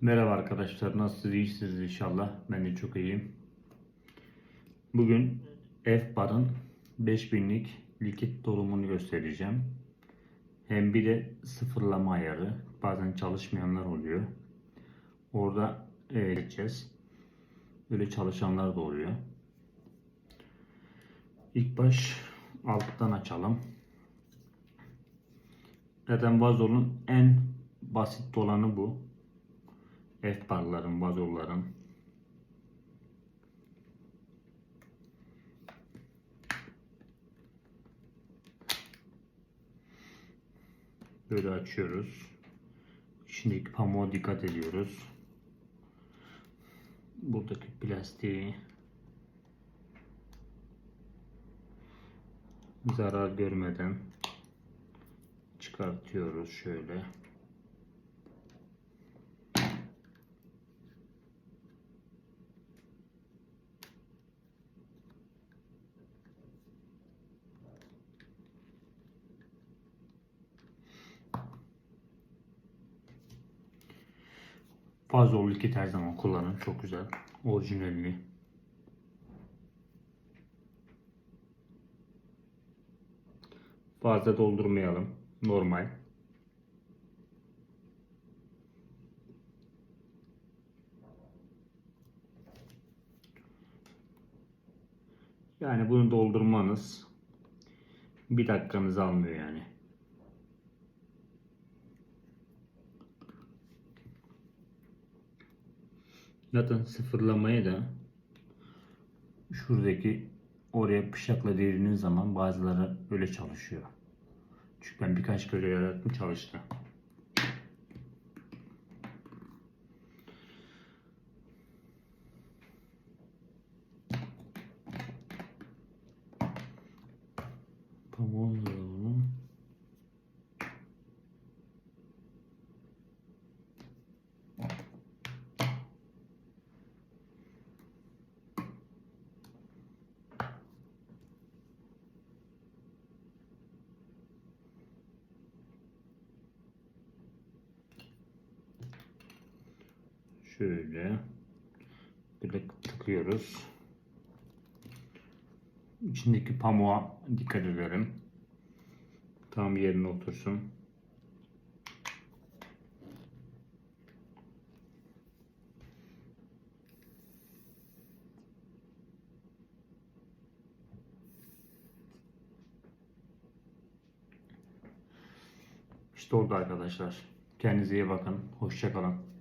Merhaba arkadaşlar, nasılsınız? İyisiniz inşallah. Ben de çok iyiyim. Bugün F-Bar'ın 5000'lik likit dolumunu göstereceğim. Hem bir de sıfırlama ayarı. Bazen çalışmayanlar oluyor. Orada e. Böyle çalışanlar da oluyor. İlk baş alttan açalım. Zaten vazolun en basit dolanı bu. F-barların, vazolların. Böyle açıyoruz. İçindeki pamuğa dikkat ediyoruz. Buradaki plastiği zarar görmeden çıkartıyoruz şöyle. Fazla likit her zaman kullanın. Çok güzel. Orijinalli. Fazla doldurmayalım. Normal. Yani bunu doldurmanız bir dakikanızı almıyor yani. Zaten sıfırlamaya da şuradaki oraya bıçakla değdiğiniz zaman bazıları öyle çalışıyor. Çünkü ben birkaç kere yarattım çalıştı. Pamuğunu da alalım. Şöyle böyle tıklıyoruz. İçindeki pamuğa dikkat edelim. Tam yerine otursun. İşte oldu arkadaşlar. Kendinize iyi bakın. Hoşçakalın.